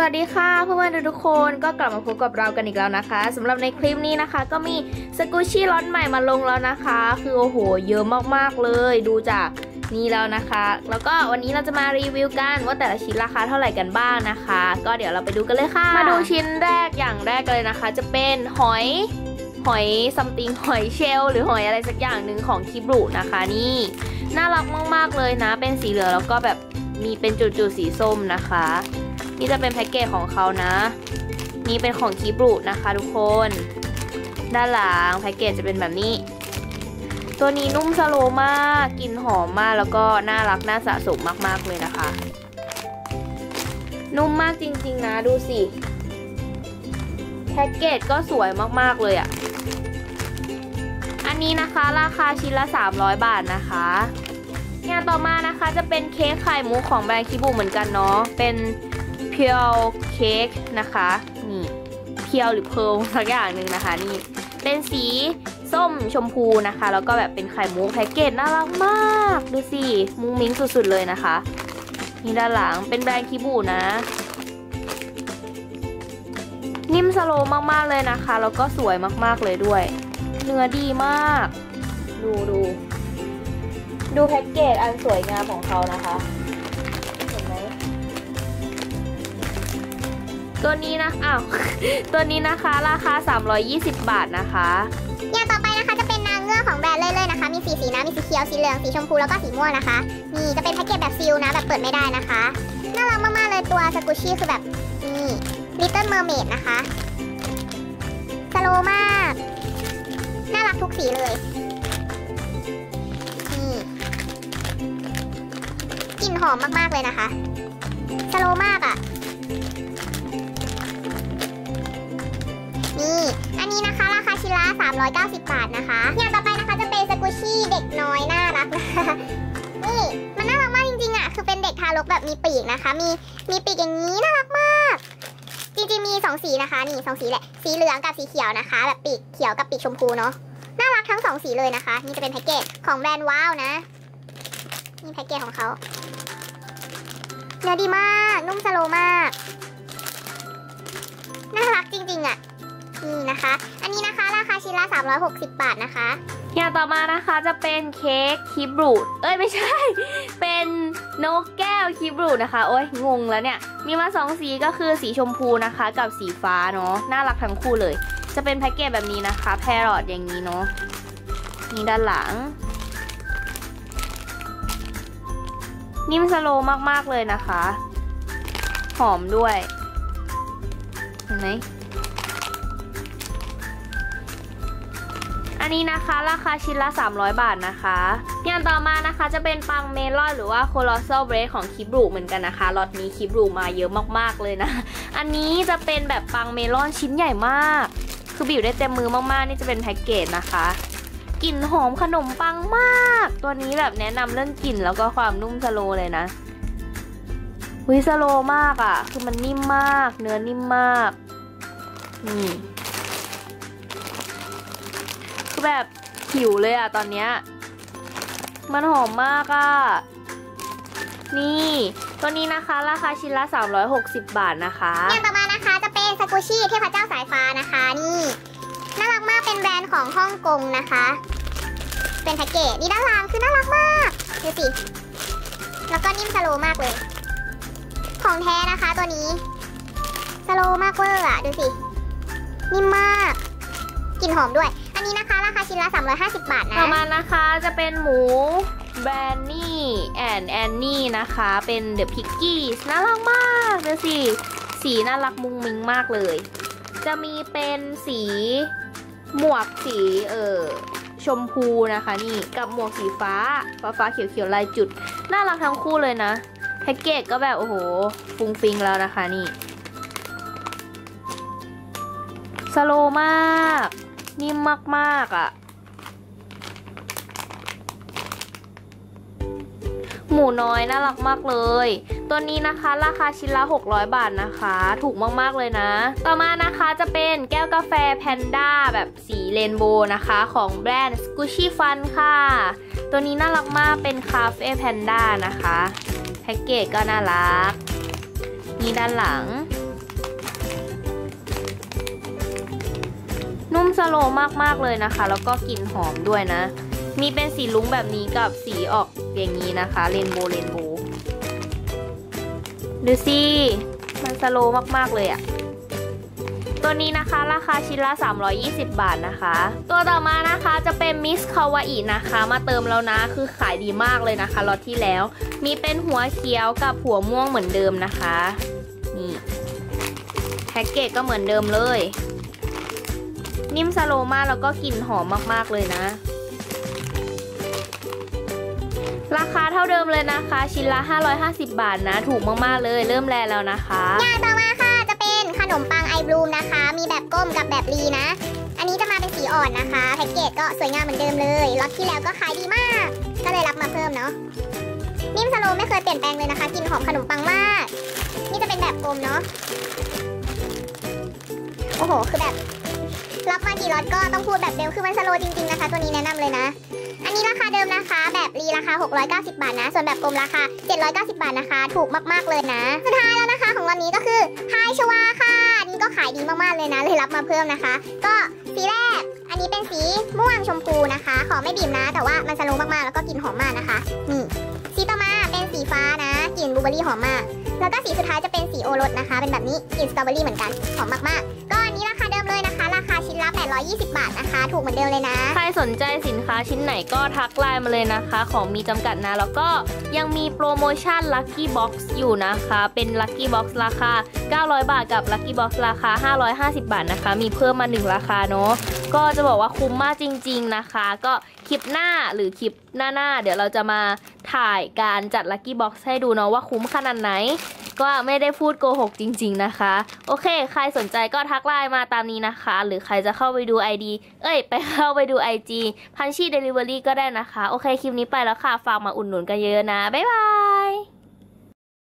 สวัสดีค่ะเพื่อนๆทุกคนก็กลับมาพบกับเรากันอีกแล้วนะคะสำหรับในคลิปนี้นะคะ ก็มีสกูชี่ล็อตใหม่มาลงแล้วนะคะ คือโอ้โห เยอะมากๆเลยดูจากนี่แล้วนะคะ แล้วก็วันนี้เราจะมารีวิวกันว่าแต่ละชิ้นราคาเท่าไหร่กันบ้างนะคะ ก็เดี๋ยวเราไปดูกันเลยค่ะ มาดูชิ้นแรกอย่างแรกเลยนะคะ จะเป็นหอยหอยซัมติงหอยเชลหรือหอยอะไรสักอย่างหนึ่งของคิบรุนะคะนี่น่ารักมากๆเลยนะ เป็นสีเหลืองแล้วก็แบบมีเป็นจุดๆสีส้มนะคะ นี่จะเป็นแพ็กเกจของเขานะ นี่เป็นของคีบรูนะคะทุกคน ด้านหลังแพ็กเกจจะเป็นแบบนี้ ตัวนี้นุ่มสโลมากกลิ่นหอมมากแล้วก็น่ารักน่าสะสมมากๆเลยนะคะ นุ่มมากจริงๆนะดูสิแพ็กเกจก็สวยมากๆเลยอะ่ะ อันนี้นะคะราคาชิ้นละ 300 บาทนะคะงานต่อมานะคะจะเป็นเค้กไข่มุกของแบรนด์คิบูเหมือนกันเนาะ เป็น พียวเค้กนะคะ นี่เพียวหรือเพลสักอย่างหนึ่งนะคะ นี่เป็นสีส้มชมพูนะคะ แล้วก็แบบเป็นไข่มุกแพ็กเกจน่ารักมาก ดูสิ มุ้งมิ้งสุดๆเลยนะคะ นี่ด้านหลังเป็นแบรนด์คิบูนะ นิ่มสโลมากๆเลยนะคะ แล้วก็สวยมากๆเลยด้วย เนื้อดีมาก ดูดู ดูแพ็กเกจอันสวยงามของเขานะคะ ตัวนี้นะอ้าวตัวนี้นะคะราคา 320 บาทนะคะอย่างต่อไปนะคะจะเป็นนางเงือกของแบรนด์เล่ยๆนะคะ มีสีสีนะมีสีเขียวสีเหลืองสีชมพูแล้วก็สีม่วงนะคะนี่จะเป็นแพ็กเกจแบบซีลนะแบบเปิดไม่ได้นะคะน่ารักมากๆเลยตัวสกูชี่คือแบบนี่ Little Mermaid นะคะสโลมากน่ารักทุกสีเลยนี่กลิ่นหอมมากๆเลยนะคะสโลมากอะ่ะ 390 บาทนะคะ อย่างต่อไปนะคะจะเป็นสกูชี่เด็กน้อยน่ารักนะคะนี่มันน่ารักมากจริงๆอะคือเป็นเด็กทารกแบบมีปีกนะคะ มีมีปีกอย่างนี้น่ารักมาก จริงๆมี 2 สีนะคะ นี่สองสีแหละสีเหลืองกับสีเขียวนะคะ แบบปีกเขียวกับปีกชมพูเนาะน่ารักทั้งสองสีเลยนะคะ นี่จะเป็นแพ็กเกจของแบรนด์ว้าวนะนี่แพ็กเกจของเขาเนื้อดีมากนุ่มสโลมากน่ารักจริงๆอะ นี่นะคะ อันนี้นะคะราคาชิ้นละ 360 บาทนะคะอย่างต่อมานะคะจะเป็นเค้กคิบรูด เอ้ยไม่ใช่ เป็นนกแก้วคิบรูดนะคะ โอ้ยงงแล้วเนี่ย มีมาสองสีก็คือสีชมพูนะคะ กับสีฟ้าเนาะ น่ารักทั้งคู่เลย จะเป็นแพ็กเกจแบบนี้นะคะ แพรอทอย่างนี้เนาะ นี่ด้านหลัง นิ่มสโลมากๆเลยนะคะ หอมด้วย เห็นไหม นนี้นะคะ ราคาชิ้นละ 300 บาทนะคะอย่างต่อมานะคะจะเป็นปังเมลอนหรือว่าโคลอสเซลเบรของคิบรูเหมือนกันนะคะล็อตนี้คิบรูมาเยอะมากๆเลยนะ อันนี้จะเป็นแบบปังเมลอนชิ้นใหญ่มาก คือบิวได้เต็มมือมากๆ นี่จะเป็นแพ็กเกจนะคะกลิ่นหอมขนมปังมาก ตัวนี้แบบแนะนำเรื่องกลิ่นแล้วก็ความนุ่มสโลเลยนะวิสโลมากอะ่ะ คือมันนิ่มมาก เนื้อนิ่มมากนี่ คือแบบหิวเลยอะตอนเนี้ย มันหอมมากอะนี่ตัวนี้นะคะ ราคาชิ้นละ 360 บาทนะคะอย่างต่อมานะคะจะเป็นสกูชี่เทพเจ้าสายฟ้านะคะนี่น่ารักมากเป็นแบรนด์ของฮ่องกงนะคะ เป็นแพ็กเกจนี่ด้านล่างคือน่ารักมากดูสิแล้วก็นิ่มสโลมากเลย ของแท้นะคะตัวนี้สโลมากเวอร์อะดูสินิ่มมากกลิ่นหอมด้วย อันนี้นะคะ ราคาชิ้นละ 350 บาทนะ ต่อมานะคะจะเป็นหมูแบรนนี่แอนแอนนี่นะคะ เป็นเดอะพิกกี้น่ารักมากดูสิ สีน่ารักมุงมิงมากเลย จะมีเป็นสีหมวกสีเออชมพูนะคะนี่กับหมวกสีฟ้า ฟ้าฟ้าเขียวเขียวลายจุด น่ารักทั้งคู่เลยนะแพ็กเกจก็แบบ โอ้โห ฟุงฟิงแล้วนะคะนี่สโลมาก นิ่มมากๆอะ่ะ หมูน้อยน่ารักมากเลย ตัวนี้นะคะราคาชิ้นละ 600 บาทนะคะ ถูกมากๆเลยนะ ต่อมานะคะจะเป็นแก้วกาแฟแพนด้าแบบสีเรนโบว์นะคะ ของแบรนด์ Squishy Fun ค่ะ ตัวนี้น่ารักมากเป็นคาเฟ่แพนด้านะคะ แพ็กเกจก็น่ารัก นี่ด้านหลัง นุ่มสโลมากๆเลยนะคะ แล้วก็กลิ่นหอมด้วยนะ มีเป็นสีลุ้งแบบนี้กับสีออกอย่างนี้นะคะเรนโบว์เรนโบว์ดูสิมันสโลมากๆเลยอะตัวนี้นะคะราคาชิ้นละ 320 บาทนะคะ ตัวต่อมานะคะจะเป็นมิสคาวาอินะคะ มาเติมแล้วนะคือขายดีมากเลยนะคะล็อตที่แล้ว มีเป็นหัวเขียวกับหัวม่วงเหมือนเดิมนะคะ นี่แพ็กเกจก็เหมือนเดิมเลย นิ่มสโลมากแล้วก็กลิ่นหอมมากๆเลยนะ ราคาเท่าเดิมเลยนะคะ ชิ้นละ 550 บาทนะ ถูกมากๆเลย เริ่มแลแล้วนะคะอย่างต่อมาค่ะจะเป็นขนมปังไอบลูมนะคะ มีแบบก้มกับแบบรีนะ อันนี้จะมาเป็นสีอ่อนนะคะ แพ็กเกจก็สวยงามเหมือนเดิมเลยล็อตที่แล้วก็ขายดีมาก ก็เลยรับมาเพิ่มเนาะนิ่มสโลไม่เคยเปลี่ยนแปลงเลยนะคะกลินหอมขนมปังมาก นี่จะเป็นแบบกลมเนาะโอ้โห คือแบบ รับมากี่ล็อตก็ต้องพูดแบบเดิมคือมันสโลว์จริงๆนะคะ ตัวนี้แนะนำเลยนะ อันนี้ราคาเดิมนะคะ แบบรีราคา 690 บาทนะ ส่วนแบบกลมราคา 790 บาทนะคะ ถูกมากๆเลยนะ สุดท้ายแล้วนะคะ ของวันนี้ก็คือไฮชวาค่ะนี่ก็ขายดีมากๆเลยนะ เลยรับมาเพิ่มนะคะ ก็สีแรก อันนี้เป็นสีม่วงชมพูนะคะ ขอไม่บีบนะ แต่ว่ามันสโลว์มากๆแล้วก็กลิ่นหอมมากนะคะนี่สีต่อมาเป็นสีฟ้านะกลิ่นบลูเบอร์รี่หอมมากแล้วก็สีสุดท้ายจะเป็นสีโอรสนะคะ เป็นแบบนี้กลิ่นสตรอเบอรี่เหมือนกันหอมมากๆก็า 820 บาทนะคะ ถูกเหมือนเดิมเลยนะ ใครสนใจสินค้าชิ้นไหนก็ทักไลน์มาเลยนะคะ ของมีจำกัดนะ แล้วก็ยังมีโปรโมชั่น Lucky Box อยู่นะคะ เป็น Lucky Box ราคา 900 บาทกับ Lucky Box ราคา 550 บาทนะคะ มีเพิ่มมา 1 ราคาเนาะก็จะบอกว่าคุ้มมากจริง ๆนะคะ ก็คลิปหน้าหรือคลิปหน้าๆเดี๋ยวเราจะมาถ่ายการจัด Lucky Box ให้ดูเนาะว่าคุ้มขนาดไหน ก็ไม่ได้พูดโกหกจริง ๆนะคะ โอเค ใครสนใจก็ทักไลน์มาตามนี้นะคะ หรือใครจะเข้าไปดู ID เอ้ย ไปเข้าไปดู IG พันชี่เดลิเวอรี่ก็ได้นะคะ โอเค คลิปนี้ไปแล้วค่ะ ฝากมาอุดหนุนกันเยอะๆนะ บ๊ายบาย